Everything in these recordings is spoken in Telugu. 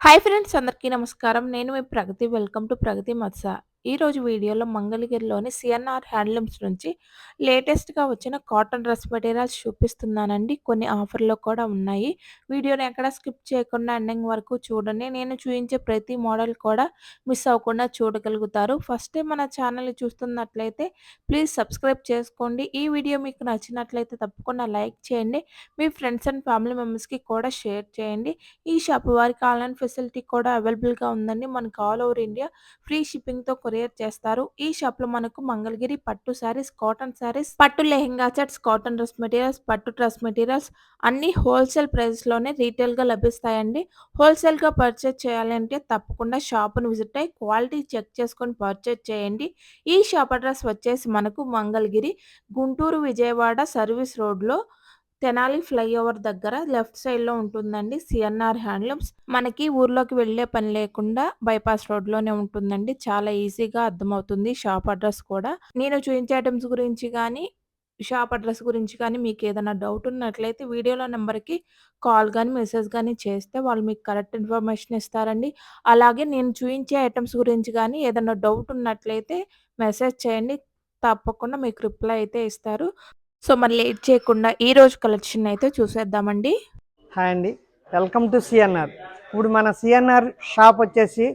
హాయ్ ఫ్రెండ్స్ అందరికీ నమస్కారం. నేను మీ ప్రగతి. వెల్కమ్ టు ప్రగతి మత్స. ఈరోజు వీడియోలో మంగళగిరిలోని సిఎన్ఆర్ హ్యాండ్లూమ్స్ నుంచి లేటెస్ట్‌గా వచ్చిన కాటన్ డ్రెస్ మెటీరియల్స్ చూపిస్తున్నానండి. కొన్ని ఆఫర్‌లో కూడా ఉన్నాయి. వీడియోని ఎక్కడ స్కిప్ చేయకుండా ఎండింగ్ వరకు చూడండి. నేను చూపించే ప్రతి మోడల్ కూడా మిస్ అవ్వకుండా చూడగలుగుతారు. ఫస్ట్ టైం మన ఛానల్‌ని చూస్తున్నట్లయితే ప్లీజ్ సబ్స్క్రైబ్ చేసుకోండి. ఈ వీడియో మీకు నచ్చినట్లయితే తప్పకుండా లైక్ చేయండి. మీ ఫ్రెండ్స్ అండ్ ఫ్యామిలీ మెంబర్స్‌కి కూడా షేర్ చేయండి. ఈ షాప్ వారికి ఆన్‌లైన్ ఫెసిలిటీ కూడా అవైలబుల్‌గా ఉందండి. మనకు ఆల్ ఓవర్ ఇండియా ఫ్రీ షిప్పింగ్‌తో కొరియర్ చేస్తారు. ఈ షాప్లో మనకు మంగళగిరి పట్టు శారీస్, కాటన్ శారీస్, పట్టు lehenga sets, cotton dress materials, పట్టు డ్రెస్ మెటీరియల్స్ అన్ని హోల్‌సేల్ ప్రైస్‌లోనే రీటైల్‌గా లభిస్తాయండి. హోల్‌సేల్‌గా పర్చేజ్ పర్చేస్ చేయాలంటే తప్పకుండా షాప్‌ని విజిట్ అయ్యి క్వాలిటీ చెక్ చేసుకొని పర్చేజ్ చేయండి. ఈ షాప్ అడ్రస్ వచ్చేసి మనకు మంగళగిరి, గుంటూరు, విజయవాడ సర్వీస్ రోడ్‌లో తెనాలి ఫ్లైఓవర్ దగ్గర లెఫ్ట్ సైడ్‌లో ఉంటుందండి సిఎన్ఆర్ హ్యాండ్లూమ్స్. మనకి ఊర్లోకి వెళ్ళే పని లేకుండా బైపాస్ రోడ్‌లోనే ఉంటుందండి. చాలా ఈజీగా అర్థమవుతుంది షాప్ అడ్రస్ కూడా. నేను చూపించే ఐటమ్స్ గురించి కానీ షాప్ అడ్రస్ గురించి కానీ మీకు ఏదైనా డౌట్ ఉన్నట్లయితే వీడియోలో నెంబర్కి కాల్ కానీ మెసేజ్ కానీ చేస్తే వాళ్ళు మీకు కరెక్ట్ ఇన్ఫర్మేషన్ ఇస్తారండి. అలాగే నేను చూపించే ఐటమ్స్ గురించి కానీ ఏదైనా డౌట్ ఉన్నట్లయితే మెసేజ్ చేయండి. తప్పకుండా మీకు రిప్లై అయితే ఇస్తారు. సో, మరి లేట్ చేయకుండా ఈ రోజు కలెక్షన్ అయితే చూసేద్దామండి. హాయ్ అండి. వెల్కమ్ టు సిఎన్ఆర్ ఇప్పుడు మన సిఎన్ఆర్ షాప్ వచ్చేసి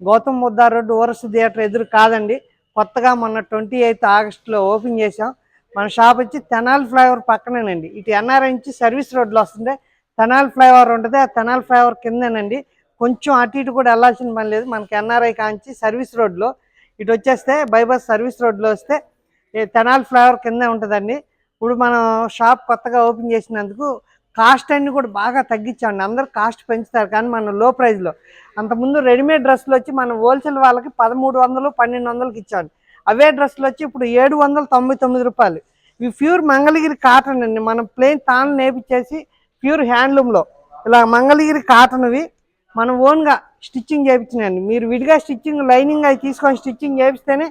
గౌతమ్ బుద్ధ రోడ్డు ఓరస్ థియేటర్ ఎదురు కాదండి. కొత్తగా మొన్న ట్వంటీ ఎయిత్ ఆగస్టులో ఓపెన్ చేసాం మన షాప్ వచ్చి తెనాల్ ఫ్లైఓవర్ పక్కనేనండి. ఇటు ఎన్ఆర్ఐ నుంచి సర్వీస్ రోడ్లో వస్తుంది తెనాల్ ఫ్లైఓవర్ ఉంటుంది ఆ తెనాల్ ఫ్లైఓవర్ కిందేనండి. కొంచెం అటు ఇటు కూడా వెళ్ళాల్సిన పని లేదు. మనకి ఎన్ఆర్ఐ కాంచి సర్వీస్ రోడ్లో ఇటు వచ్చేస్తే బైబస్ సర్వీస్ రోడ్లో వస్తే తెనాల్ ఫ్లైఓవర్ కిందే ఉంటుందండి. ఇప్పుడు మనం షాప్ కొత్తగా ఓపెన్ చేసినందుకు కాస్ట్ అన్ని కూడా బాగా తగ్గించండి అందరూ కాస్ట్ పెంచుతారు కానీ మనం లో ప్రైస్లో అంతకుముందు రెడీమేడ్ డ్రెస్సులు వచ్చి మనం హోల్సేల్ వాళ్ళకి పదమూడు వందలు పన్నెండు వందలకి ఇచ్చాను అవే డ్రెస్సులు వచ్చి ఇప్పుడు ఏడు వందల తొంభై తొమ్మిది రూపాయలు. ఇవి ప్యూర్ మంగళగిరి కాటన్ అండి. మనం ప్లెయిన్ తాను నేపించేసి ప్యూర్ హ్యాండ్లూమ్లో ఇలా మంగళగిరి కాటన్వి మనం ఓన్గా స్టిచ్చింగ్ చేయించినండి మీరు విడిగా స్టిచ్చింగ్ లైనింగ్ అవి తీసుకొని స్టిచ్చింగ్ చేపిస్తేనే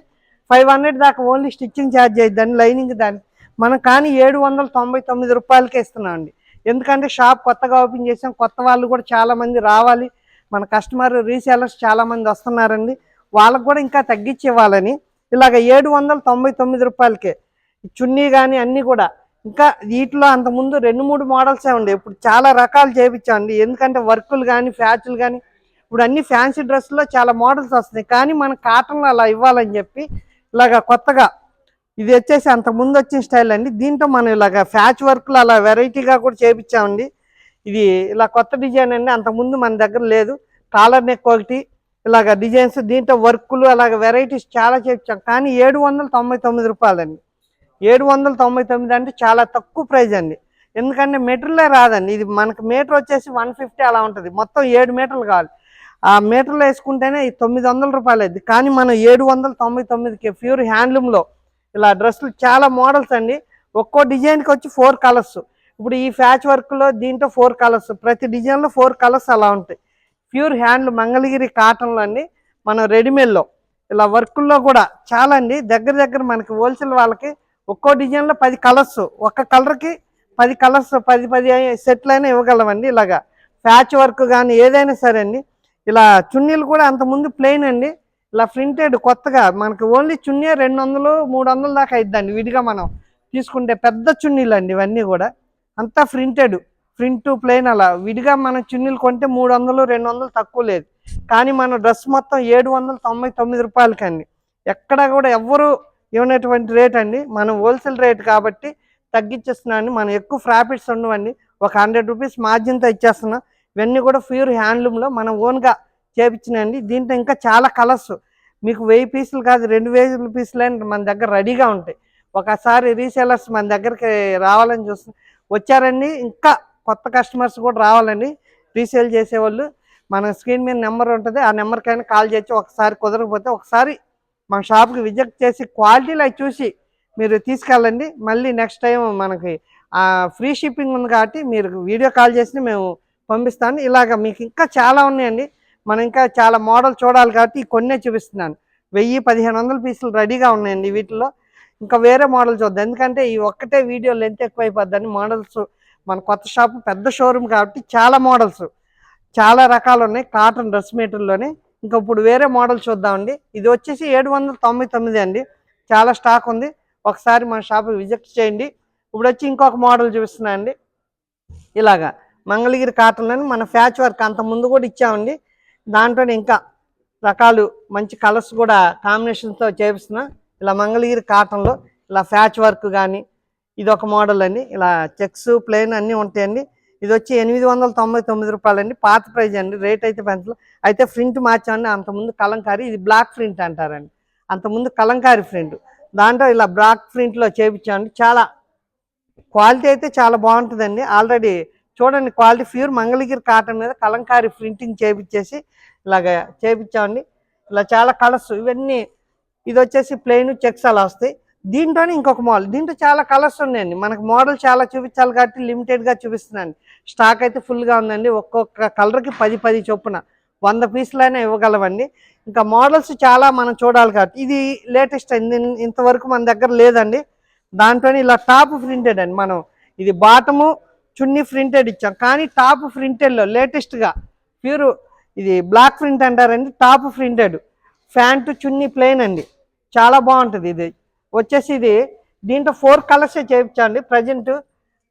ఫైవ్ హండ్రెడ్ దాకా ఓన్లీ స్టిచ్చింగ్ ఛార్జ్ అయ్యిద్దండి లైనింగ్ దానికి. మనం కానీ ఏడు వందల తొంభై తొమ్మిది రూపాయలకే ఇస్తున్నామండి. ఎందుకంటే షాప్ కొత్తగా ఓపెన్ చేసాం కొత్త వాళ్ళు కూడా చాలామంది రావాలి. మన కస్టమర్ రీసేలర్స్ చాలామంది వస్తున్నారండి. వాళ్ళకు కూడా ఇంకా తగ్గించి ఇవ్వాలని ఇలాగ ఏడు వందల తొంభై తొమ్మిది రూపాయలకే చున్నీ కానీ అన్నీ కూడా. ఇంకా వీటిలో అంతకుముందు రెండు మూడు మోడల్సే ఉండే. ఇప్పుడు చాలా రకాలు చేయించామండి ఎందుకంటే వర్కులు కానీ ఫ్యాచులు కానీ ఇప్పుడు అన్ని ఫ్యాన్సీ డ్రెస్సుల్లో చాలా మోడల్స్ వస్తున్నాయి. కానీ మన కాటన్లో అలా ఇవ్వాలని చెప్పి ఇలాగ కొత్తగా ఇది వచ్చేసి అంత ముందు వచ్చిన స్టైల్ అండి. దీంట్లో మనం ఇలాగ ఫ్యాచ్ వర్క్లు అలా వెరైటీగా కూడా చేపించామండి. ఇది ఇలా కొత్త డిజైన్ అండి. అంతకుముందు మన దగ్గర లేదు. కాలర్ నెక్ ఒకటి ఇలాగ డిజైన్స్ దీంట్లో వర్కులు అలాగ వెరైటీస్ చాలా చేపించాం. కానీ ఏడు వందల తొంభై తొమ్మిది రూపాయలండి. ఏడు వందల తొంభై తొమ్మిది అంటే చాలా తక్కువ ప్రైస్ అండి. ఎందుకంటే మెటీరియలే రాదండి. ఇది మనకు మీటర్ వచ్చేసి వన్ ఫిఫ్టీ అలా ఉంటుంది. మొత్తం ఏడు మీటర్లు కావాలి. ఆ మీటర్లు వేసుకుంటేనే తొమ్మిది వందల రూపాయలు అయింది కానీ మనం ఏడు వందల తొంభై తొమ్మిదికి ప్యూర్ హ్యాండ్లూమ్లో ఇలా డ్రెస్సులు చాలా మోడల్స్ అండి. ఒక్కో డిజైన్కి వచ్చి ఫోర్ కలర్స్. ఇప్పుడు ఈ ఫ్యాచ్ వర్క్లో దీంట్లో ఫోర్ కలర్స్. ప్రతి డిజైన్లో ఫోర్ కలర్స్ అలా ఉంటాయి. ప్యూర్ హ్యాండ్ మంగళగిరి కాటన్లో అండి. మనం రెడీమేడ్లో ఇలా వర్కుల్లో కూడా చాలా అండి. దగ్గర దగ్గర మనకి హోల్సేల్ వాళ్ళకి ఒక్కో డిజైన్లో పది కలర్స్. ఒక్క కలర్కి పది కలర్స్ పది పది సెట్లు అయినా ఇవ్వగలమండి ఇలాగా. ప్యాచ్ వర్క్ కానీ ఏదైనా సరే అండి. ఇలా చున్నీలు కూడా అంతకుముందు ప్లెయిన్ అండి. ఇలా ప్రింటెడ్ కొత్తగా మనకి ఓన్లీ చున్నీ రెండు వందలు మూడు వందల దాకా అయిద్దండి విడిగా మనం తీసుకుంటే పెద్ద చున్నీలు అండి ఇవన్నీ కూడా. అంతా ప్రింటెడ్ ప్రింట్ ప్లెయిన్ అలా. విడిగా మనం చున్నీలు కొంటే మూడు వందలు రెండు వందలు తక్కువ లేదు. కానీ మన డ్రెస్ మొత్తం ఏడు వందల తొంభై తొమ్మిది రూపాయలకండి. ఎక్కడ కూడా ఎవ్వరూ ఇవ్వనటువంటి రేట్ అండి. మనం హోల్సేల్ రేట్ కాబట్టి తగ్గించేస్తున్నాం అండి మనం ఎక్కువ ప్రాఫిట్స్ ఉండవండి. ఒక హండ్రెడ్ రూపీస్ మార్జిన్తో ఇచ్చేస్తున్నాం. ఇవన్నీ కూడా ప్యూర్ హ్యాండ్లూమ్లో మనం ఓన్గా చేపించినండి దీంట్లో ఇంకా చాలా కలర్స్. మీకు వెయ్యి పీసులు కాదు రెండు వేల పీసులు అని మన దగ్గర రెడీగా ఉంటాయి. ఒకసారి రీసేలర్స్ మన దగ్గరికి రావాలని చూస్తు వచ్చారండి. ఇంకా కొత్త కస్టమర్స్ కూడా రావాలండి. రీసేల్ చేసేవాళ్ళు. మన స్క్రీన్ మీద నెంబర్ ఉంటుంది. ఆ నెంబర్కైనా కాల్ చేసి ఒకసారి కుదరకపోతే ఒకసారి మన షాప్కి విజిట్ చేసి క్వాలిటీలు అవి చూసి మీరు తీసుకెళ్ళండి. మళ్ళీ నెక్స్ట్ టైం మనకి ఫ్రీ షిప్పింగ్ ఉంది కాబట్టి మీరు వీడియో కాల్ చేసి మేము పంపిస్తాను. ఇలాగ మీకు ఇంకా చాలా ఉన్నాయండి. మనం ఇంకా చాలా మోడల్ చూడాలి కాబట్టి కొన్నే చూపిస్తున్నాను. వెయ్యి పదిహేను వందల పీసులు రెడీగా ఉన్నాయండి వీటిలో ఇంకా వేరే మోడల్ చూద్దాం. ఎందుకంటే ఈ ఒక్కటే వీడియో లెంత్ ఎక్కువైపోద్దని మోడల్స్ మన కొత్త షాప్ పెద్ద షోరూమ్ కాబట్టి చాలా మోడల్స్ చాలా రకాలు ఉన్నాయి కాటన్ డ్రెస్ మెటీరియల్లోనే ఇంకా ఇప్పుడు వేరే మోడల్ చూద్దామండి. ఇది వచ్చేసి ఏడు వందల తొంభై తొమ్మిది అండి. చాలా స్టాక్ ఉంది. ఒకసారి మన షాప్ విజిట్ చేయండి. ఇప్పుడు వచ్చి ఇంకొక మోడల్ చూపిస్తున్నా అండి ఇలాగా మంగళగిరి కాటన్లోని మన ఫ్యాచ్ వర్క్ అంత ముందు కూడా ఇచ్చామండి. దాంట్లో ఇంకా రకాలు మంచి కలర్స్ కూడా కాంబినేషన్తో చేపిస్తున్నా. ఇలా మంగళగిరి కాటన్లో ఇలా ఫ్యాచ్ వర్క్ కానీ ఇది ఒక మోడల్ అండి. ఇలా చెక్స్ ప్లెయిన్ అన్నీ ఉంటాయండి. ఇది వచ్చి ఎనిమిది వందల తొంభై తొమ్మిది రూపాయలు అండి పాత ప్రైజ్ అండి. రేట్ అయితే పెంచలేదు అయితే ప్రింట్ మార్చామండి. అంతకుముందు కలంకారీ ఇది బ్లాక్ ప్రింట్ అంటారండి. అంతకుముందు కలంకారీ ప్రింట్. దాంట్లో ఇలా బ్లాక్ ప్రింట్లో చేపించామండి. చాలా క్వాలిటీ అయితే చాలా బాగుంటుందండి. ఆల్రెడీ చూడండి క్వాలిటీ ప్యూర్ మంగళగిరి కాటన్ మీద కలంకారీ ప్రింటింగ్ చేపించేసి ఇలాగ చేపించామండి ఇలా చాలా కలర్స్ ఇవన్నీ ఇది వచ్చేసి ప్లెయిన్ చెక్స్ అలా వస్తాయి. దీంట్లోనే ఇంకొక మోడల్. దీంట్లో చాలా కలర్స్ ఉన్నాయండి. మనకు మోడల్ చాలా చూపించాలి కాబట్టి లిమిటెడ్గా చూపిస్తున్నాను. స్టాక్ అయితే ఫుల్గా ఉందండి. ఒక్కొక్క కలర్కి పది పది చొప్పున. వంద పీసులైనా ఇవ్వగలమండి ఇంకా మోడల్స్ చాలా మనం చూడాలి కాబట్టి. ఇది లేటెస్ట్ అండి. ఇంతవరకు మన దగ్గర లేదండి. దాంట్లోనే ఇలా టాప్ ప్రింటెడ్ అండి మనం. ఇది బాటము చున్నీ ప్రింటెడ్ ఇచ్చాం. కానీ టాప్ ప్రింటెడ్లో లేటెస్ట్గా ప్యూర్ ఇది బ్లాక్ ప్రింట్ అంటారండి top printed. Pant chunni plain అండి. చాలా బాగుంటుంది ఇది. వచ్చేసి ఇది దీంట్లో ఫోర్ కలర్సే చేయించండి. ప్రజెంట్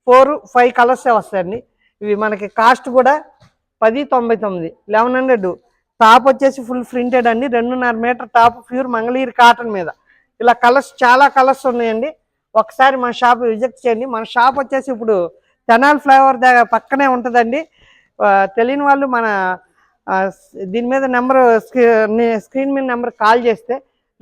ఫోర్ ఫైవ్ కలర్సే వస్తాయండి. ఇవి మనకి కాస్ట్ కూడా పది తొంభై తొమ్మిది లెవెన్ హండ్రెడ్. టాప్ వచ్చేసి ఫుల్ ప్రింటెడ్ అండి. రెండున్నర metre top pure Mangalagiri cotton మీద. ఇలా కలర్స్ చాలా కలర్స్ ఉన్నాయండి. ఒకసారి మన షాప్ విజిట్ చేయండి. మన షాప్ వచ్చేసి ఇప్పుడు తెనాలి ఫ్లైఓవర్ దగ్గర పక్కనే ఉంటుందండి. తెలియని వాళ్ళు మన దీని మీద నెంబర్ స్క్రీన్ మీద నెంబర్ కాల్ చేస్తే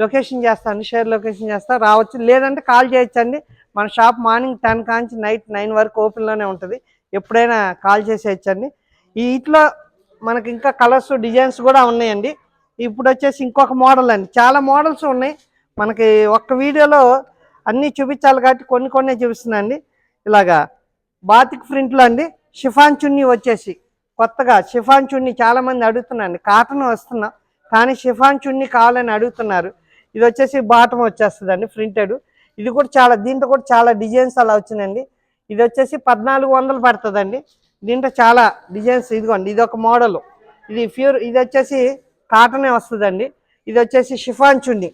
లొకేషన్ చేస్తాను షేర్ లొకేషన్ చేస్తా రావచ్చు. లేదంటే కాల్ చేయొచ్చండి. మన షాప్ మార్నింగ్ టెన్ కాంచి నైట్ నైన్ వరకు ఓపెన్లోనే ఉంటుంది. ఎప్పుడైనా కాల్ చేసేయచ్చండి ఈ ఇట్లో మనకి ఇంకా కలర్స్ డిజైన్స్ కూడా ఉన్నాయండి. ఇప్పుడు వచ్చేసి ఇంకొక మోడల్ అండి. చాలా మోడల్స్ ఉన్నాయి. మనకి ఒక్క వీడియోలో అన్నీ చూపించాలి కాబట్టి కొన్ని కొన్ని చూపిస్తున్నాండి ఇలాగా బాతిక్ ప్రింట్లో అండి. షిఫాన్ చున్నీ వచ్చేసి కొత్తగా షిఫాన్ చున్నీ చాలామంది అడుగుతున్నారండి. కాటన్ వస్తున్నాం కానీ షిఫాన్ చున్నీ కావాలని అడుగుతున్నారు. ఇది వచ్చేసి బాటం వచ్చేస్తుందండి ప్రింటెడ్. ఇది కూడా చాలా దీంట్లో కూడా చాలా డిజైన్స్ అలా వచ్చిందండి ఇది వచ్చేసి పద్నాలుగు వందలు పడుతుందండి. దీంట్లో చాలా డిజైన్స్ ఇదిగోండి ఇది ఒక మోడల్. ఇది ప్యూర్ ఇది వచ్చేసి కాటనే వస్తుందండి. ఇది వచ్చేసి షిఫాన్ చున్నీ.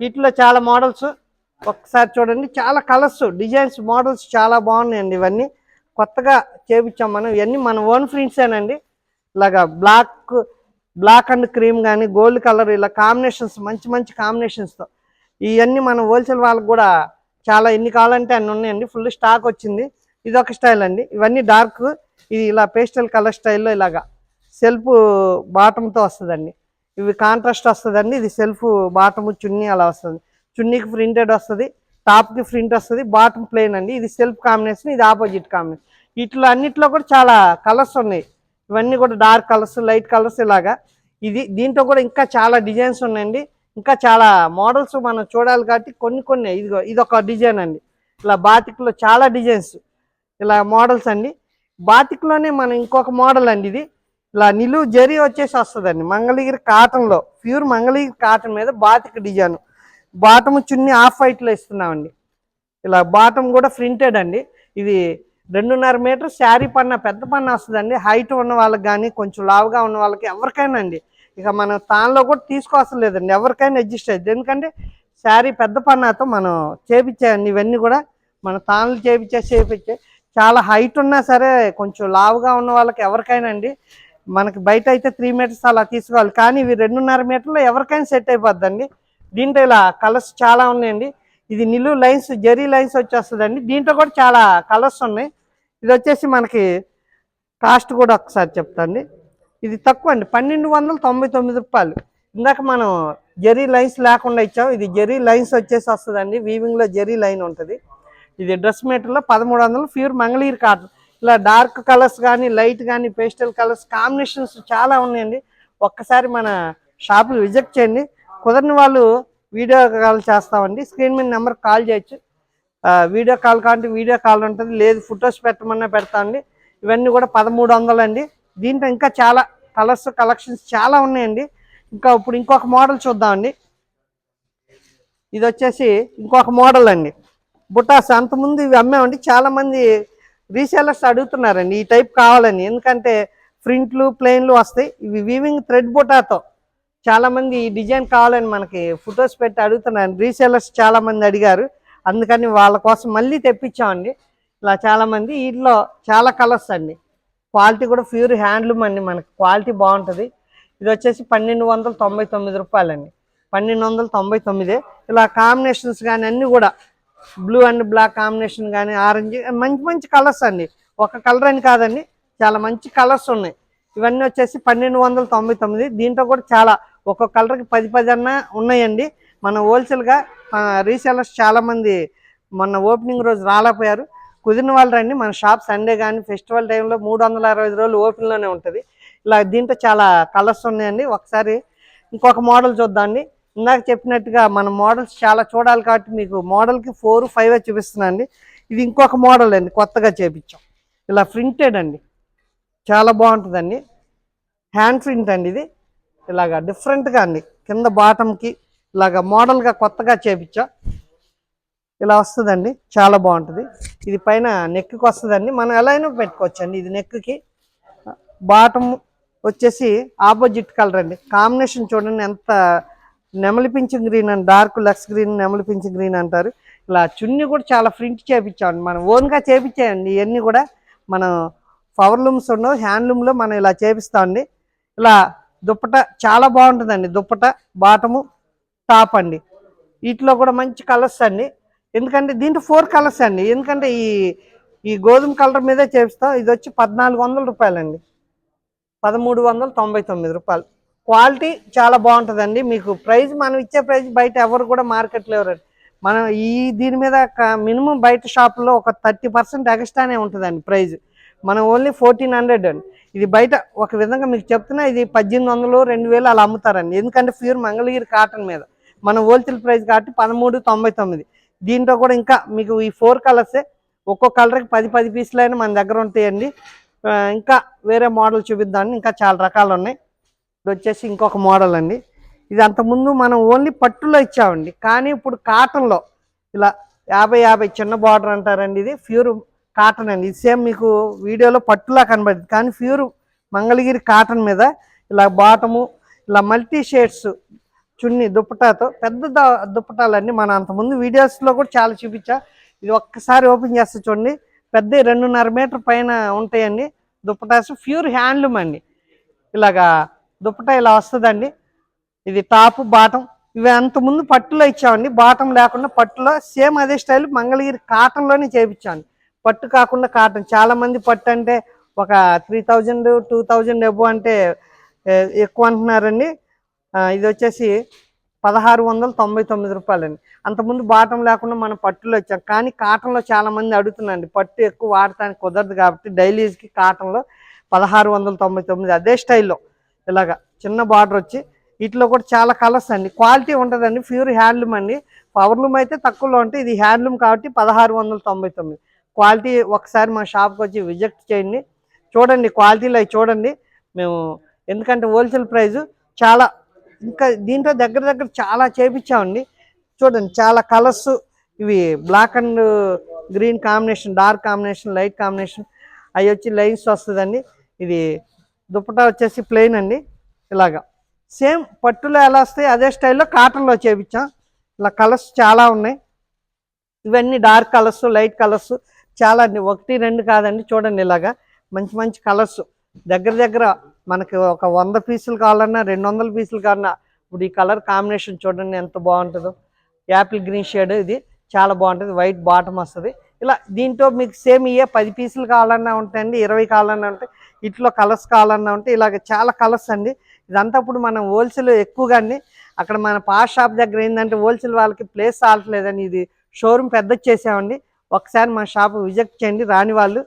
వీటిలో చాలా మోడల్స్. ఒకసారి చూడండి చాలా కలర్స్ డిజైన్స్ మోడల్స్ చాలా బాగున్నాయండి ఇవన్నీ. కొత్తగా చేపించాం మనం. ఇవన్నీ మన ఓన్ ప్రింట్సేనండి ఇలాగా బ్లాక్ బ్లాక్ అండ్ క్రీమ్ కానీ గోల్డ్ కలర్ ఇలా కాంబినేషన్స్ మంచి మంచి కాంబినేషన్స్తో ఇవన్నీ మన హోల్సేల్ వాళ్ళకి కూడా చాలా ఎన్ని కావాలంటే అన్ని ఉన్నాయండి. ఫుల్ స్టాక్ వచ్చింది. ఇది ఒక స్టైల్ అండి. ఇవన్నీ డార్క్ ఇది ఇలా పేస్టల్ కలర్ స్టైల్లో ఇలాగా సెల్ఫ్ బాటంతో వస్తుందండి. ఇవి కాంట్రాస్ట్ వస్తుందండి. ఇది సెల్ఫ్ బాటము చున్నీ అలా వస్తుంది. చున్నీకి ప్రింటెడ్ వస్తుంది. టాప్కి ప్రింట్ వస్తుంది బాటమ్ ప్లెయిన్ అండి. ఇది సెల్ఫ్ కాంబినేషన్ ఇది ఆపోజిట్ కాంబినేషన్. వీటిలో అన్నిట్లో కూడా చాలా కలర్స్ ఉన్నాయి. ఇవన్నీ కూడా డార్క్ కలర్స్ లైట్ కలర్స్ ఇలాగా. ఇది దీంట్లో కూడా ఇంకా చాలా డిజైన్స్ ఉన్నాయండి. ఇంకా చాలా మోడల్స్ మనం చూడాలి కాబట్టి కొన్ని కొన్ని ఇదిగో ఇది ఒక డిజైన్ అండి. ఇలా బాతిక్లో చాలా డిజైన్స్ ఇలా మోడల్స్ అండి. బాతిక్లోనే మనం ఇంకొక మోడల్ అండి ఇది. ఇలా నిలువు జరీ వచ్చేసి వస్తుందండి. మంగళగిరి కాటన్లో ప్యూర్ మంగళగిరి కాటన్ మీద batik design. Bottom chunni off వైట్లో ఇస్తున్నామండి. ఇలా బాటమ్ కూడా ప్రింటెడ్ అండి. ఇది రెండున్నర మీటర్ శారీ పన్న పెద్ద పన్న వస్తుందండి. హైట్ ఉన్న వాళ్ళకి కానీ కొంచెం లావుగా ఉన్న వాళ్ళకి ఎవరికైనా అండి. ఇక మనం తాన్లో కూడా తీసుకోవసలేదండి ఎవరికైనా అడ్జస్ట్ అయ్యింది. ఎందుకంటే శారీ పెద్ద పన్నాతో మనం చేపించాయండి ఇవన్నీ కూడా మన తాన్లు చేపించే చేపించే చాలా హైట్ ఉన్నా సరే కొంచెం లావుగా ఉన్న వాళ్ళకి ఎవరికైనా అండి. మనకి బయట అయితే త్రీ మీటర్స్ అలా తీసుకోవాలి. కానీ ఇవి రెండున్నర మీటర్లో ఎవరికైనా సెట్ అయిపోద్దండి. దీంట్లో ఇలా కలర్స్ చాలా ఉన్నాయండి. ఇది నిలువు లైన్స్ జరీ లైన్స్ వచ్చేస్తుందండి. దీంట్లో కూడా చాలా కలర్స్ ఉన్నాయి. ఇది వచ్చేసి మనకి కాస్ట్ కూడా ఒకసారి చెప్తాండి. ఇది తక్కువ అండి. పన్నెండు వందల తొంభై తొమ్మిది రూపాయలు. ఇందాక మనం జరీ లైన్స్ లేకుండా ఇచ్చాం. ఇది జరీ లైన్స్ వచ్చేసి వస్తుందండి వీవింగ్లో జెరీ లైన్ ఉంటుంది. ఇది డ్రెస్ మెటీరియల్లో పదమూడు వందలు. Pure Mangalagiri cotton. ఇలా డార్క్ కలర్స్ కానీ లైట్ కానీ పేస్టల్ కలర్స్ కాంబినేషన్స్ చాలా ఉన్నాయండి. ఒక్కసారి మన షాపులు విజిట్ చేయండి. కుదరని వాళ్ళు వీడియో కాల్ చేస్తామండి. స్క్రీన్ మీద నెంబర్ కాల్ చేయొచ్చు. వీడియో కాల్ కావాలంటే వీడియో కాల్ ఉంటుంది. లేదు ఫొటోస్ పెట్టమన్నా పెడతామండి ఇవన్నీ కూడా పదమూడు వందలు అండి. దీంట్లో ఇంకా చాలా కలర్స్ కలెక్షన్స్ చాలా ఉన్నాయండి. ఇంకా ఇప్పుడు ఇంకొక మోడల్ చూద్దామండి ఇది వచ్చేసి ఇంకొక మోడల్ అండి. బుటాస్ అంతకుముందు ఇవి అమ్మామండి. చాలామంది రీసేలర్స్ అడుగుతున్నారండి. ఈ టైప్ కావాలని. ఎందుకంటే ప్రింట్లు ప్లెయిన్లు వస్తాయి. ఇవి వీవింగ్ థ్రెడ్ బుటాతో. చాలా మంది ఈ డిజైన్ కావాలని మనకి ఫొటోస్ పెట్టి అడుగుతున్నాను రీసేలర్స్ చాలా మంది అడిగారు. అందుకని వాళ్ళ కోసం మళ్ళీ తెప్పించామండి. ఇలా చాలా మంది వీటిలో చాలా కలర్స్ అండి. క్వాలిటీ కూడా ప్యూర్ హ్యాండ్లూమ్ అండి మనకి. క్వాలిటీ బాగుంటుంది. ఇది వచ్చేసి పన్నెండు వందల తొంభై తొమ్మిది రూపాయలండి. పన్నెండు వందల తొంభై తొమ్మిదే. ఇలా కాంబినేషన్స్ కానీ అన్నీ కూడా బ్లూ అండ్ బ్లాక్ కాంబినేషన్ కానీ ఆరెంజ్ మంచి మంచి కలర్స్ అండి. ఒక కలర్ అని కాదండి. చాలా మంచి కలర్స్ ఉన్నాయి. ఇవన్నీ వచ్చేసి పన్నెండు వందల తొంభై తొమ్మిది. దీంట్లో కూడా చాలా ఒక్కొక్క కలర్కి పది పది అన్న ఉన్నాయండి. మన హోల్సేల్గా రీసేలర్స్ చాలామంది మొన్న ఓపెనింగ్ రోజు రాలేకపోయారు. కుదిరిన వాళ్ళు రండి. మన షాప్ సండే కానీ ఫెస్టివల్ టైంలో మూడు వందల అరవై ఐదు రోజులు ఓపెన్లోనే ఉంటుంది. ఇలా దీంట్లో చాలా కలర్స్ ఉన్నాయండి. ఒకసారి ఇంకొక మోడల్ చూద్దామండి. ఇందాక చెప్పినట్టుగా మన మోడల్స్ చాలా చూడాలి కాబట్టి మీకు మోడల్కి ఫోర్ ఫైవ్ చూపిస్తున్నాను ఇది ఇంకొక మోడల్ అండి. కొత్తగా చేపించాం. ఇలా ప్రింటెడ్ అండి. చాలా బాగుంటుందండి. హ్యాండ్ ప్రింట్ అండి ఇది. ఇలాగా డిఫరెంట్గా అండి కింద బాటంకి ఇలాగా మోడల్గా కొత్తగా చేపించా. ఇలా వస్తుందండి. చాలా బాగుంటుంది. ఇది పైన నెక్కి వస్తుందండి. మనం ఎలా అయినా పెట్టుకోవచ్చండి. ఇది నెక్కి బాటమ్ వచ్చేసి ఆపోజిట్ కలర్ అండి. కాంబినేషన్ చూడండి ఎంత నెమలిపించి గ్రీన్ అని డార్క్ లక్స్ గ్రీన్ నెమలిపించి గ్రీన్ అంటారు. ఇలా చున్నీ కూడా చాలా ప్రింట్ చేపించామండి. మనం ఓన్గా చేపించాయండి. ఇవన్నీ కూడా మనం పవర్లూమ్స్ ఉండవు హ్యాండ్లూమ్లో మనం ఇలా చేపిస్తామండి. ఇలా దుప్పట చాలా బాగుంటుందండి. దుప్పట బాటము టాప్ అండి. వీటిలో కూడా మంచి కలర్స్ అండి. ఎందుకంటే దీంట్లో ఫోర్ కలర్స్ అండి. ఎందుకంటే ఈ ఈ గోధుమ కలర్ మీదే చేపిస్తాం. ఇది వచ్చి పద్నాలుగు వందల రూపాయలండి. పదమూడు వందల తొంభై తొమ్మిది రూపాయలు. క్వాలిటీ చాలా బాగుంటుందండి. మీకు ప్రైస్ మనం ఇచ్చే ప్రైస్ బయట ఎవరు కూడా మార్కెట్లో ఎవరండి మనం ఈ దీని మీద మినిమం బయట షాపులో ఒక థర్టీ పర్సెంట్ ఎక్స్ట్రానే ఉంటుందండి ప్రైజ్. మనం ఓన్లీ ఫోర్టీన్ హండ్రెడ్ అండి. ఇది బయట ఒక విధంగా మీకు చెప్తున్నా ఇది పద్దెనిమిది వందలు రెండు వేలు అలా అమ్ముతారండి. ఎందుకంటే ప్యూర్ మంగళగిరి కాటన్ మీద. మన హోల్సేల్ ప్రైస్ కాబట్టి పదమూడు తొంభై తొమ్మిది. దీంట్లో కూడా ఇంకా మీకు ఈ ఫోర్ కలర్సే. ఒక్కో కలర్కి పది పది పీసులు అయినా మన దగ్గర ఉంటాయండి. ఇంకా వేరే మోడల్ చూపిద్దామని ఇంకా చాలా రకాలు ఉన్నాయి ఇది వచ్చేసి ఇంకొక మోడల్ అండి. ఇది అంతకుముందు మనం ఓన్లీ పట్టులో ఇచ్చామండి. కానీ ఇప్పుడు కాటన్లో ఇలా యాభై యాభై చిన్న బార్డర్ అంటారండి ఇది. ప్యూర్ కాటన్ అండి. ఇది సేమ్ మీకు వీడియోలో పట్టులా కనబడుతుంది కానీ ప్యూర్ మంగళగిరి కాటన్ మీద ఇలా బాటము ఇలా మల్టీ షేడ్స్ చున్ని దుప్పటాతో పెద్ద దుప్పటాలన్నీ మన అంతకుముందు వీడియోస్లో కూడా చాలా చూపించా. ఇది ఒక్కసారి ఓపెన్ చేస్తే చూడండి. పెద్ద రెండున్నర మీటర్ పైన ఉంటాయండి దుప్పటాస్. ప్యూర్ హ్యాండ్లూమ్ అండి. ఇలాగా దుప్పటా ఇలా వస్తుందండి. ఇది టాప్ బాటం ఇవి అంత ముందు పట్టులో ఇచ్చామండి. బాటం లేకుండా పట్టులో సేమ్ అదే స్టైల్ మంగళగిరి కాటన్లోనే చేయించాను పట్టు కాకుండా కాటన్. చాలా మంది పట్టు అంటే ఒక three thousand two thousand above అంటే ఎక్కువ అంటున్నారండి. ఇది వచ్చేసి పదహారు వందల తొంభై తొమ్మిది రూపాయలండి. అంతకుముందు బాటం లేకుండా మనం పట్టులో వచ్చాం కానీ కాటన్లో చాలామంది అడుగుతున్నాండి అడుగుతున్నారండి పట్టు ఎక్కువ వాడటానికి కుదరదు కాబట్టి డైలీస్కి కాటన్లో పదహారు వందల తొంభై తొమ్మిది అదే స్టైల్లో. ఇలాగా చిన్న బార్డర్ వచ్చి వీటిలో కూడా చాలా కలర్స్ అండి. క్వాలిటీ ఉంటుందండి ప్యూర్ హ్యాండ్లూమ్ అండి. పవర్లూమ్ అయితే తక్కువలో ఉంటే ఇది హ్యాండ్లూమ్ కాబట్టి పదహారు వందల తొంభై తొమ్మిది. క్వాలిటీ ఒకసారి మా షాప్కి వచ్చి విజిట్ చేయండి. చూడండి క్వాలిటీలో అవి చూడండి. మేము ఎందుకంటే హోల్సేల్ ప్రైస్ చాలా ఇంకా దీంట్లో దగ్గర దగ్గర చాలా చేపించామండి. చూడండి చాలా కలర్స్ ఇవి black and green combination dark combination light combination అవి వచ్చి లైన్స్ వస్తుందండి. ఇది దుప్పటా వచ్చేసి ప్లెయిన్ అండి. ఇలాగా సేమ్ పట్టులో ఎలా వస్తాయి అదే స్టైల్లో కాటన్లో చేపించాం. ఇలా కలర్స్ చాలా ఉన్నాయి. ఇవన్నీ డార్క్ కలర్స్ లైట్ కలర్స్ చాలా ఒకటి రెండు కాదండి. చూడండి ఇలాగా. మంచి మంచి కలర్స్. దగ్గర దగ్గర మనకి ఒక వంద పీసులు కావాలన్నా రెండు వందల పీసులు కావాలన్నా ఇప్పుడు ఈ కలర్ కాంబినేషన్ చూడండి ఎంత బాగుంటుందో. యాపిల్ గ్రీన్ షేడ్ ఇది. చాలా బాగుంటుంది. వైట్ బాటమ్ వస్తుంది. ఇలా దీంట్లో మీకు సేమ్ ఇయే పది పీసులు కావాలన్నా ఉంటాయండి ఇరవై కావాలన్నా ఉంటాయి ఇట్లో కలర్స్ కావాలన్నా ఉంటాయి. ఇలాగ చాలా కలర్స్ అండి. ఇదంతా ఇప్పుడు మనం హోల్సేల్ ఎక్కువగా అండి. అక్కడ మన పాస్ షాప్ దగ్గర ఏంటంటే హోల్సేల్ వాళ్ళకి ప్లేస్ ఆడట్లేదండి ఇది షోరూమ్ పెద్ద చేసామండి. ఒకసారి మా షాప్ విజిట్ చేయండి రాని వాళ్ళు.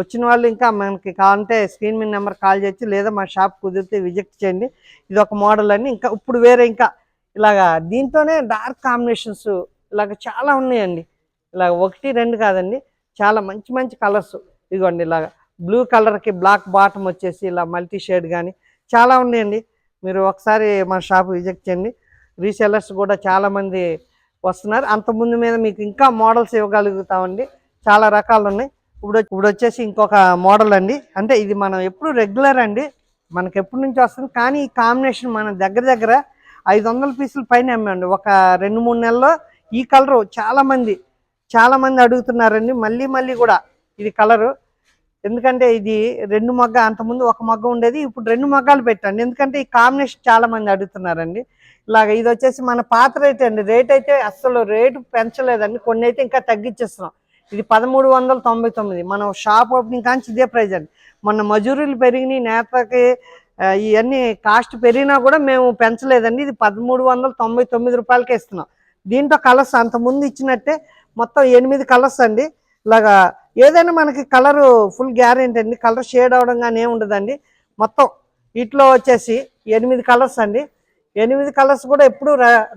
వచ్చిన వాళ్ళు ఇంకా మనకి కావాలంటే స్క్రీన్ మీద నెంబర్ కాల్ చేయొచ్చు లేదా మా షాప్ కుదిరితే విజిట్ చేయండి. ఇది ఒక మోడల్ అని. ఇంకా ఇప్పుడు వేరే ఇంకా ఇలాగా దీంట్లోనే డార్క్ కాంబినేషన్స్ ఇలాగ చాలా ఉన్నాయండి. ఇలాగ ఒకటి రెండు కాదండి. చాలా మంచి మంచి కలర్స్. ఇదిగోండి ఇలాగ బ్లూ కలర్కి బ్లాక్ బాటమ్ వచ్చేసి ఇలా మల్టీ షేడ్ కానీ చాలా ఉన్నాయండి. మీరు ఒకసారి మా షాప్ విజిట్ చేయండి. రీసెలర్స్ కూడా చాలామంది వస్తున్నారు. అంత ముందు మీద మీకు ఇంకా మోడల్స్ ఇవ్వగలుగుతామండి. చాలా రకాలు ఉన్నాయి. ఇప్పుడు ఇప్పుడు వచ్చేసి ఇంకొక మోడల్ అండి. అంటే ఇది మనం ఎప్పుడు రెగ్యులర్ అండి. మనకి ఎప్పటి నుంచి వస్తుంది? కానీ ఈ కాంబినేషన్ మన దగ్గర దగ్గర ఐదు వందల పీసులు పైన అమ్మండి ఒక రెండు మూడు నెలల్లో ఈ కలరు చాలామంది చాలామంది అడుగుతున్నారండి. మళ్ళీ మళ్ళీ కూడా ఇది కలరు ఎందుకంటే ఇది రెండు మగ్గ అంతకుముందు ఒక మగ్గ ఉండేది. ఇప్పుడు రెండు మగ్గాలు పెట్టండి. ఎందుకంటే ఈ కాంబినేషన్ చాలామంది అడుగుతున్నారండి. ఇలాగ ఇది వచ్చేసి మన పాత రేట్ అండి. రేట్ అయితే అస్సలు రేటు పెంచలేదండి. కొన్ని అయితే ఇంకా తగ్గించేస్తున్నాం. ఇది పదమూడు వందల తొంభై తొమ్మిది. మనం షాప్ ఓపెనింగ్ కాంచి ఇదే ప్రైజ్ అండి. మొన్న మజూరీలు పెరిగినాయి నేతకి ఇవన్నీ కాస్ట్ పెరిగినా కూడా మేము పెంచలేదండి. ఇది పదమూడు వందల తొంభై తొమ్మిది రూపాయలకే ఇస్తున్నాం. దీంట్లో కలర్స్ అంతకుముందు ఇచ్చినట్టే మొత్తం ఎనిమిది కలర్స్ అండి. ఇలాగా ఏదైనా మనకి కలరు ఫుల్ గ్యారెంటీ అండి. కలర్ షేడ్ అవడం కానీ ఏమి ఉండదండి. మొత్తం వీటిలో వచ్చేసి ఎనిమిది కలర్స్ అండి. ఎనిమిది కలర్స్ కూడా ఎప్పుడు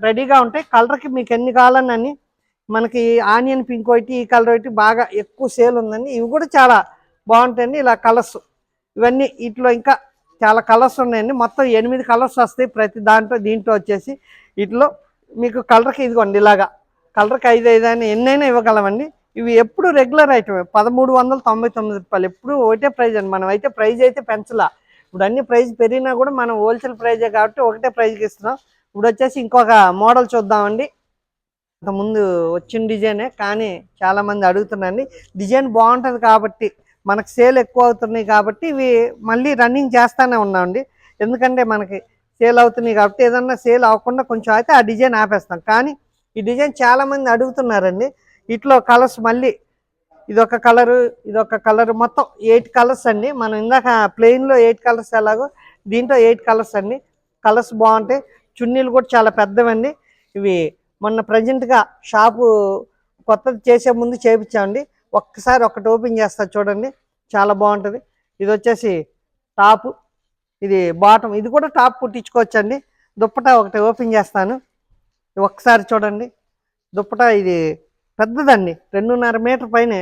రెడీగా ఉంటాయి. కలర్కి మీకు ఎన్ని కావాలని మనకి ఆనియన్ పింక్ ఒకటి ఈ కలర్ ఒకటి బాగా ఎక్కువ సేల్ ఉందండి. ఇవి కూడా చాలా బాగుంటాయండి ఇలా కలర్స్. ఇవన్నీ వీటిలో ఇంకా చాలా కలర్స్ ఉన్నాయండి. మొత్తం ఎనిమిది కలర్స్ వస్తాయి ప్రతి దాంట్లో. దీంట్లో వచ్చేసి వీటిలో మీకు కలర్కి ఇదిగోండి ఇలాగా. కలర్కి ఐదు ఐదు అని ఎన్నైనా ఇవ్వగలమండి. ఇవి ఎప్పుడు రెగ్యులర్ ఐటమ్. పదమూడు వందల తొంభై తొమ్మిది రూపాయలు. ఎప్పుడు ఒకటే ప్రైజ్ అండి. మనం అయితే ప్రైజ్ అయితే పెంచలా. ఇప్పుడు అన్ని ప్రైజ్ పెరిగినా కూడా మనం హోల్సేల్ ప్రైజే కాబట్టి ఒకటే ప్రైజ్కి ఇస్తున్నాం. ఇప్పుడు వచ్చేసి ఇంకొక మోడల్ చూద్దామండి. ముందు వచ్చిన డిజైనే కానీ చాలామంది అడుగుతున్నాండి అడుగుతున్నారండి. డిజైన్ బాగుంటుంది కాబట్టి మనకు సేల్ ఎక్కువ అవుతున్నాయి కాబట్టి ఇవి మళ్ళీ రన్నింగ్ చేస్తానే ఉన్నామండి. ఎందుకంటే మనకి సేల్ అవుతున్నాయి కాబట్టి ఏదన్నా సేల్ అవ్వకుండా కొంచెం అయితే ఆ డిజైన్ ఆపేస్తాం. కానీ ఈ డిజైన్ చాలామంది అడుగుతున్నారండి. ఇట్లో కలర్స్ మళ్ళీ ఇదొక కలరు ఇదొక కలర్ మొత్తం ఎయిట్ కలర్స్ అండి. మనం ఇందాక ప్లెయిన్లో ఎయిట్ కలర్స్ ఎలాగో దీంట్లో ఎయిట్ కలర్స్ అండి. కలర్స్ బాగుంటాయి. చున్నీలు కూడా చాలా పెద్దవండి. ఇవి మొన్న ప్రజెంట్గా షాపు కొత్తది చేసే ముందు చేయించామండి ఒక్కసారి ఒకటి ఓపెన్ చేస్తా చూడండి. చాలా బాగుంటుంది. ఇది వచ్చేసి టాపు. ఇది బాటం. ఇది కూడా టాప్ కుట్టించుకోవచ్చండి. దుప్పటా ఒకటి ఓపెన్ చేస్తాను. ఒక్కసారి చూడండి. దుప్పటా ఇది పెద్దదండి. రెండున్నర మీటర్ పైన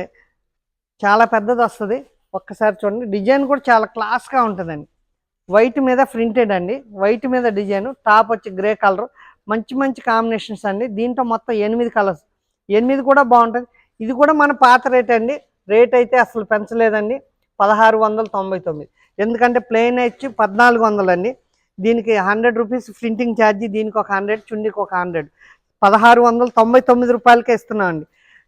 చాలా పెద్దది వస్తుంది. ఒక్కసారి చూడండి. డిజైన్ కూడా చాలా క్లాస్గా ఉంటుందండి. వైట్ మీద ప్రింటెడ్ అండి. వైట్ మీద డిజైన్. టాప్ వచ్చి గ్రే కలర్ మంచి మంచి కాంబినేషన్స్ అండి. దీంట్లో మొత్తం ఎనిమిది కలర్స్ ఎనిమిది కూడా బాగుంటుంది. ఇది కూడా మన పాత రేట్ అండి. రేట్ అయితే అసలు పెంచలేదండి. పదహారు వందల తొంభై తొమ్మిది. ఎందుకంటే ప్లెయిన్ వచ్చి పద్నాలుగు వందలు అండి. దీనికి హండ్రెడ్ రూపీస్ ప్రింటింగ్ ఛార్జీ దీనికి ఒక హండ్రెడ్ చున్నీకి ఒక హండ్రెడ్ పదహారు వందల తొంభై తొమ్మిది రూపాయలకే ఇస్తున్నాం అండి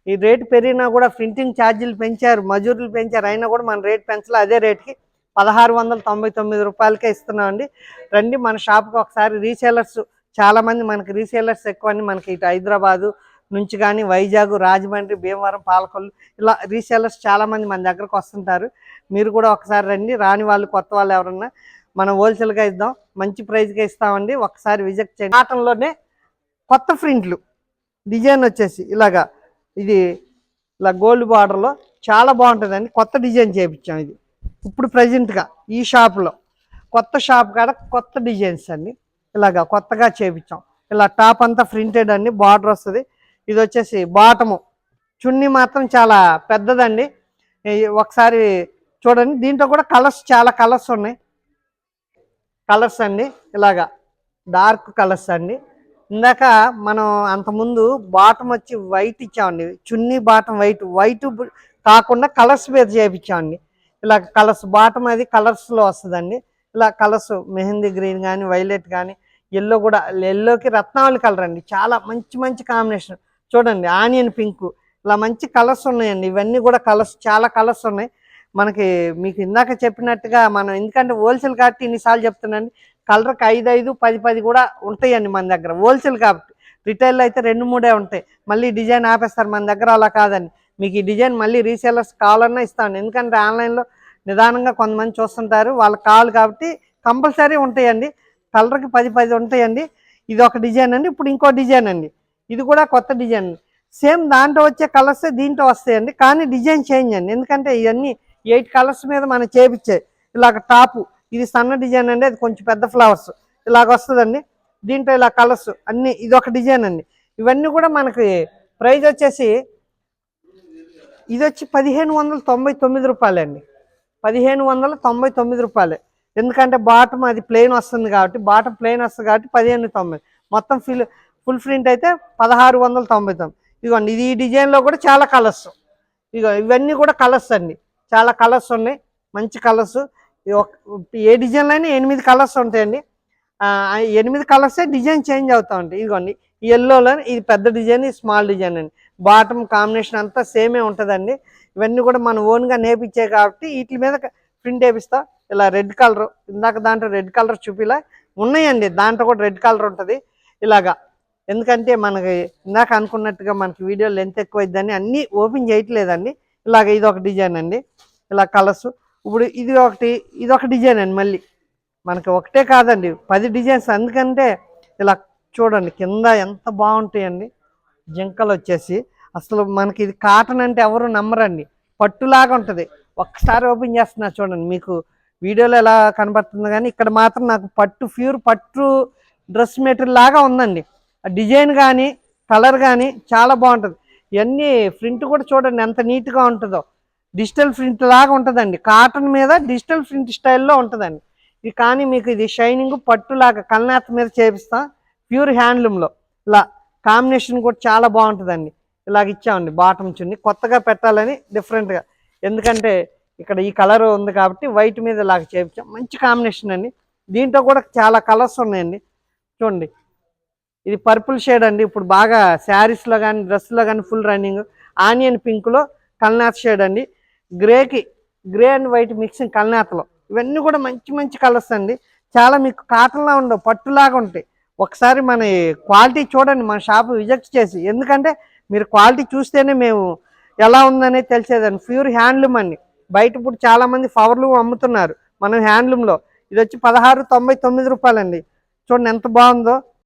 ఈ రేటు పెరిగినా కూడా ప్రింటింగ్ ఛార్జీలు పెంచారు మజూరులు పెంచారు. అయినా కూడా మన రేట్ పెంచలే. అదే రేట్కి పదహారు వందల తొంభై తొమ్మిది రూపాయలకే ఇస్తున్నాం అండి రండి మన షాప్కి ఒకసారి రీసేలర్స్ చాలామంది మనకి రీసేలర్స్ ఎక్కువ అండి మనకి ఇటు హైదరాబాదు నుంచి కానీ వైజాగ్ రాజమండ్రి భీమవరం పాలకొల్లు ఇలా రీసేలర్స్ చాలామంది మన దగ్గరకు వస్తుంటారు. మీరు కూడా ఒకసారి రండి. రాని వాళ్ళు కొత్త వాళ్ళు ఎవరన్నా మనం హోల్సేల్గా ఇద్దాం. మంచి ప్రైస్గా ఇస్తామండి. ఒకసారి విజిట్ చేయండి. కాటన్లోనే కొత్త ప్రింట్లు. డిజైన్ వచ్చేసి ఇలాగా ఇది ఇలా గోల్డ్ బార్డర్లో చాలా బాగుంటుందండి. కొత్త డిజైన్ చేయించాం ఇది. ఇప్పుడు ప్రజెంట్గా ఈ షాప్లో కొత్త షాప్ కాడ కొత్త డిజైన్స్ అండి. ఇలాగా కొత్తగా చేయించాం. ఇలా టాప్ అంతా ప్రింటెడ్ అండి. బార్డర్ వస్తుంది. ఇది వచ్చేసి బాటము. చున్నీ మాత్రం చాలా పెద్దదండి. ఒకసారి చూడండి. దీంట్లో కూడా కలర్స్ చాలా కలర్స్ ఉన్నాయి. కలర్స్ అండి. ఇలాగా డార్క్ కలర్స్ అండి. ఇందాక మనం అంతకుముందు బాటం వచ్చి వైట్ ఇచ్చామండి. చున్నీ బాటం వైట్ వైట్ కాకుండా కలర్స్ మీద చేయించామండి ఇలా కలర్స్ బాటం అది కలర్స్లో వస్తుందండి. ఇలా కలర్స్ మెహందీ గ్రీన్ కానీ వైలెట్ కానీ ఎల్లో కూడా ఎల్లోకి రత్నావళి కలర్ అండి. చాలా మంచి మంచి కాంబినేషన్ చూడండి ఆనియన్ పింక్ ఇలా మంచి కలర్స్ ఉన్నాయండి. ఇవన్నీ కూడా కలర్స్ చాలా కలర్స్ ఉన్నాయి. మనకి మీకు ఇందాక చెప్పినట్టుగా మనం ఎందుకంటే హోల్సేల్ కాబట్టి ఇన్నిసార్లు చెప్తున్నాండి కలర్కి ఐదు ఐదు పది పది కూడా ఉంటాయండి మన దగ్గర. హోల్సేల్ కాబట్టి. రిటైల్లో అయితే రెండు మూడే ఉంటాయి. మళ్ళీ డిజైన్ ఆపేస్తారు మన దగ్గర అలా కాదండి. మీకు ఈ డిజైన్ మళ్ళీ రీసేలర్స్ కావాలన్నా ఇస్తాను. ఎందుకంటే ఆన్లైన్లో నిదానంగా కొంతమంది చూస్తుంటారు. వాళ్ళకి కావాలి కాబట్టి కంపల్సరీ ఉంటాయండి. కలర్కి పది పది ఉంటాయండి. ఇది ఒక డిజైన్ అండి. ఇప్పుడు ఇంకో డిజైన్ అండి. ఇది కూడా కొత్త డిజైన్ సేమ్ దాంట్లో వచ్చే కలర్స్ దీంట్లో వస్తాయండి. కానీ డిజైన్ చేంజ్ అండి. ఎందుకంటే ఇవన్నీ ఎయిట్ కలర్స్ మీద మనం చేపించాయి ఇలాగ టాపు ఇది సన్న డిజైన్ అండి అది కొంచెం పెద్ద ఫ్లవర్స్. ఇలాగ వస్తుందండి. దీంట్లో ఇలా కలర్స్ అన్ని ఇది ఒక డిజైన్ అండి. ఇవన్నీ కూడా మనకి ప్రైజ్ వచ్చేసి ఇది వచ్చి పదిహేను వందల తొంభై తొమ్మిది రూపాయలండి పదిహేను వందల తొంభై తొమ్మిది రూపాయలే. ఎందుకంటే బాటమ్ అది ప్లెయిన్ వస్తుంది కాబట్టి బాటమ్ ప్లెయిన్ వస్తుంది కాబట్టి పదిహేను తొంభై. మొత్తం ఫిల్ ఫుల్ ప్రింట్ అయితే పదహారు వందల తొంభై తొమ్మిది. ఇదిగోండి ఇది ఈ డిజైన్లో కూడా చాలా కలర్స్. ఇదిగో ఇవన్నీ కూడా కలర్స్ అండి. చాలా కలర్స్ ఉన్నాయి. మంచి కలర్స్. ఏ డిజైన్లో అయినా ఎనిమిది కలర్స్ ఉంటాయండి. ఎనిమిది కలర్సే డిజైన్ చేంజ్ అవుతూ ఉంటాయి. ఇదిగోండి ఎల్లోలో ఇది పెద్ద డిజైన్ ఇది స్మాల్ డిజైన్ అండి. బాటమ్ కాంబినేషన్ అంతా సేమే ఉంటుందండి. ఇవన్నీ కూడా మనం ఓన్గా నేర్పించాయి కాబట్టి వీటి మీద ప్రింట్ వేపిస్తా. ఇలా రెడ్ కలర్ ఇందాక దాంట్లో రెడ్ కలర్ చూపిలా. ఉన్నాయండి దాంట్లో కూడా రెడ్ కలర్ ఉంటుంది. ఇలాగా ఎందుకంటే మనకి ఇందాక అనుకున్నట్టుగా మనకి వీడియో లెంత్ ఎక్కువ అయిద్దని అన్నీ ఓపెన్ చేయట్లేదండి. ఇలాగ ఇది ఒక డిజైన్ అండి. ఇలా కలర్స్ ఇప్పుడు ఇది ఒకటి ఇది ఒక డిజైన్ అండి మళ్ళీ. మనకి ఒకటే కాదండి పది డిజైన్స్. ఎందుకంటే ఇలా చూడండి కింద ఎంత బాగుంటాయండి. జింకలు వచ్చేసి. అసలు మనకి ఇది కాటన్ అంటే ఎవరు నమ్మరండి. పట్టులాగా ఉంటుంది. ఒక్కసారి ఓపెన్ చేస్తున్నా చూడండి మీకు వీడియోలో ఎలా కనబడుతుంది కానీ ఇక్కడ మాత్రం నాకు పట్టు ప్యూర్ పట్టు డ్రెస్ మెటీరియల్ లాగా ఉందండి. ఆ డిజైన్ కానీ కలర్ కానీ చాలా బాగుంటుంది. ఇవన్నీ ప్రింట్ కూడా చూడండి ఎంత నీట్గా ఉంటుందో. డిజిటల్ ప్రింట్ లాగా ఉంటుందండి. కాటన్ మీద డిజిటల్ ప్రింట్ స్టైల్లో ఉంటుందండి. ఇది కానీ మీకు ఇది షైనింగ్ పట్టులాగా కల్నాథ్ మీద చేపిస్తా ప్యూర్ హ్యాండ్లూమ్లో. ఇలా కాంబినేషన్ కూడా చాలా బాగుంటుందండి. ఇలాగ ఇచ్చామండి బాటమ్ చున్ని. కొత్తగా పెట్టాలని డిఫరెంట్గా. ఎందుకంటే ఇక్కడ ఈ కలర్ ఉంది కాబట్టి వైట్ మీద ఇలాగ చేపించాం. మంచి కాంబినేషన్ అండి. దీంట్లో కూడా చాలా కలర్స్ ఉన్నాయండి. చూడండి. ఇది పర్పుల్ షేడ్ అండి. ఇప్పుడు బాగా శారీస్లో కానీ డ్రెస్లో కానీ ఫుల్ రన్నింగ్. ఆనియన్ పింక్లో కల్నాథ్ షేడ్ అండి. గ్రేకి గ్రే అండ్ వైట్ మిక్సింగ్ కల్నాథ్లో ఇవన్నీ కూడా మంచి మంచి కలర్స్ అండి. చాలా మీకు కాటన్లా ఉండవు పట్టులాగా ఉంటాయి. ఒకసారి మన క్వాలిటీ చూడండి మన షాప్ విజిట్ చేసి. ఎందుకంటే మీరు క్వాలిటీ చూస్తేనే మేము ఎలా ఉందనే తెలిసేదండి. ప్యూర్ హ్యాండ్లూమ్ అండి. బయట ఇప్పుడు చాలామంది పవర్లు అమ్ముతున్నారు. మనం హ్యాండ్లూమ్లో. ఇది వచ్చి పదహారు తొంభై తొమ్మిది రూపాయలండి. చూడండి ఎంత బాగుందో.